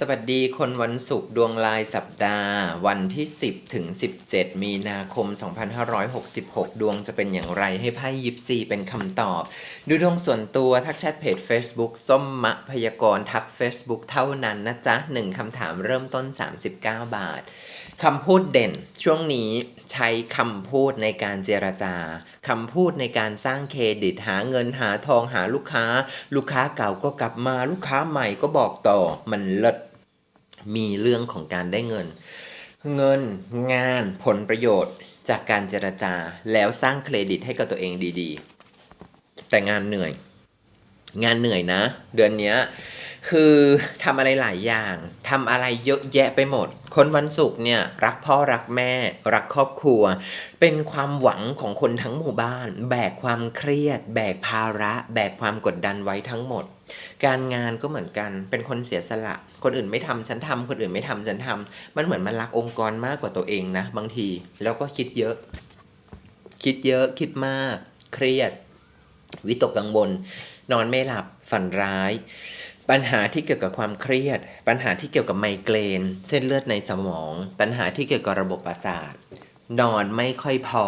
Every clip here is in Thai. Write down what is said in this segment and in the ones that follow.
สวัสดีคนวันศุกร์ดวงลายสัปดาห์ วันที่ 10 ถึง 17 มีนาคม 2566 ดวงจะเป็นอย่างไรให้ไพ่ยิปซีเป็นคำตอบ ดูดวงส่วนตัวทักแชทเพจ Facebook ส้มมะพยากรทัก Facebook เท่านั้นนะจ๊ะ 1คำถามเริ่มต้น 39 บาทคำพูดเด่น ช่วงนี้ใช้คำพูดในการเจรจาคำพูดในการสร้างเครดิตหาเงินหาทองหาลูกค้า ลูกค้าเก่าก็กลับมาลูกค้าใหม่ก็บอกต่อมันเลิศ มีเรื่องของการได้เงิน เงินงานผลประโยชน์ จากการเจรจาแล้วสร้างเครดิตให้กับตัวเองดีๆ แต่งานเหนื่อย งานเหนื่อยนะ เดือนนี้ คือทำอะไรหลายอย่างทำอะไรเยอะแยะไปหมด คนวันศุกร์เนี่ยรักพ่อรักแม่ รักครอบครัว เป็นความหวังของคนทั้งหมู่บ้าน แบกความเครียด แบกภาระ แบกความกดดันไว้ทั้งหมด การงานก็เหมือนกันเป็นคนเสียสละ คนอื่นไม่ทำฉันทำคนอื่นไม่ทำฉันทำมันเหมือนมันรักองค์กรมากกว่าตัวเองนะ บางทีแล้วก็คิดเยอะ คิดเยอะคิดมาก เครียด วิตกกังวลนอนไม่หลับฝันร้าย ปัญหาที่เกี่ยวกับความเครียด ปัญหาที่เกี่ยวกับไมเกรน เส้นเลือดในสมอง ปัญหาที่เกี่ยวกับระบบประสาท นอนไม่ค่อยพอ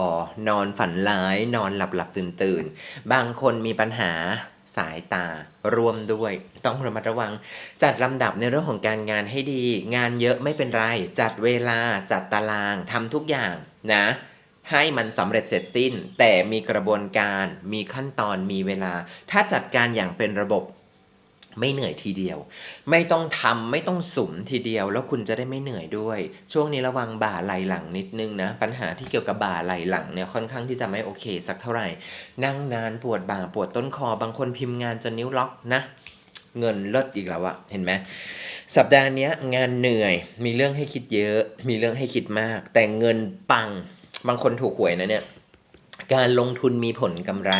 นอนฝันร้าย นอนหลับหลับตื่นตื่นบางคนมีปัญหาสายตารวมด้วย ต้องระมัดระวัง จัดลำดับในเรื่องของการงานให้ดี งานเยอะไม่เป็นไร จัดเวลาจัดตารางทำทุกอย่างนะ ให้มันสำเร็จเสร็จสิ้น แต่มีกระบวนการมีขั้นตอนมีเวลา ถ้าจัดการอย่างเป็นระบบ ไม่เหนื่อยทีเดียว ไม่ต้องทำไม่ต้องสุมทีเดียว แล้วคุณจะได้ไม่เหนื่อยด้วย ช่วงนี้ระวังบ่าไหลหลังนิดนึงนะ ปัญหาที่เกี่ยวกับบ่าไหลหลังเนี่ยค่อนข้างที่จะไม่โอเค สักเท่าไหร่ นั่งนานปวดบ่าปวดต้นคอบางคนพิมพ์งานจนนิ้วล็อกนะ เงินเลิศอีกแล้วอะเห็นไหมสัปดาห์นี้งานเหนื่อย มีเรื่องให้คิดเยอะ มีเรื่องให้คิดมาก แต่เงินปัง บางคนถูกหวยนะเนี่ย การลงทุนมีผลกำไร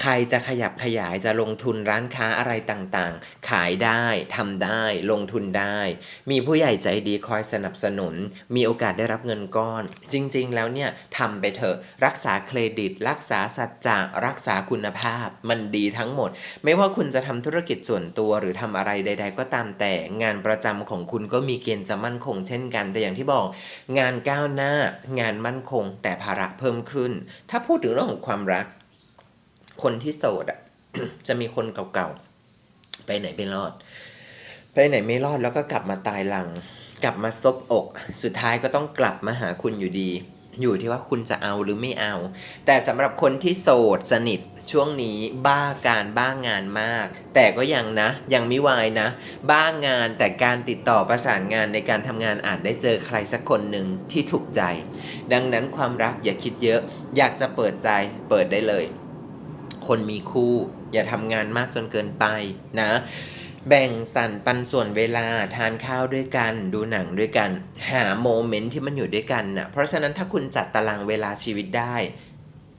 ใครจะขยับขยายจะลงทุนร้านค้าอะไรต่างๆ ขายได้ทำได้ ลงทุนได้ มีผู้ใหญ่ใจดีคอยสนับสนุน มีโอกาสได้รับเงินก้อน จริง ๆ แล้วเนี่ยทำไปเถอะ รักษาเครดิต รักษาสัจจะรักษาคุณภาพ มันดีทั้งหมด ไม่ว่าคุณจะทำธุรกิจส่วนตัวหรือทำอะไรใด ๆ ก็ตามแต่งานประจำของคุณก็มีเกณฑ์จะมั่นคงเช่นกัน แต่อย่างที่บอก งานก้าวหน้างานมั่นคง แต่ภาระเพิ่มขึ้น ถ้าพูดถึงเรื่องของความรัก คนที่โสดอะ จะมีคนเก่าๆ ไปไหนไม่รอด ไปไหนไม่รอดแล้วก็กลับมาตายหลัง กลับมาซบอก สุดท้ายก็ต้องกลับมาหาคุณอยู่ดี อยู่ที่ว่าคุณจะเอาหรือไม่เอา แต่สำหรับคนที่โสดสนิทช่วงนี้บ้าการบ้างานมาก แต่ก็ยังนะ ยังไม่วายนะ บ้างานแต่การติดต่อประสานงานในการทำงานอาจได้เจอใครสักคนหนึ่งที่ถูกใจ ดังนั้นความรักอย่าคิดเยอะ อยากจะเปิดใจเปิดได้เลย คนมีคู่ อย่าทำงานมากจนเกินไปนะ แบ่งสรรปันส่วนเวลาทานข้าวด้วยกัน ดูหนังด้วยกัน หาโมเมนต์ที่มันอยู่ด้วยกันนะ่ะเพราะฉะนั้นถ้าคุณจัดตารางเวลาชีวิตได้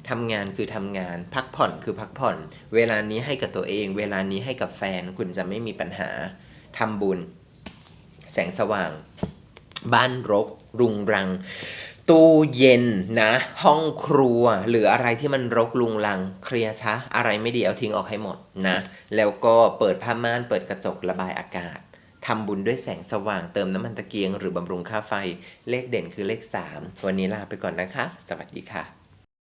ทำงานคือทำงาน พักผ่อนคือพักผ่อน เวลานี้ให้กับตัวเอง เวลานี้ให้กับแฟนคุณจะไม่มีปัญหาทำบุญ แสงสว่าง บ้านรก รุงรัง ตู้เย็นนะ ห้องครัว หรืออะไรที่มันรกลุงลังเคลียร์ซะอะไรไม่ดีเอาทิ้งออกให้หมดนะ แล้วก็เปิดผ้าม่านเปิดกระจกระบายอากาศทำบุญด้วยแสงสว่างเติมน้ำมันตะเกียง หรือบำรุงค่าไฟเลขเด่นคือเลข 3 วันนี้ลาไปก่อนนะคะ สวัสดีค่ะ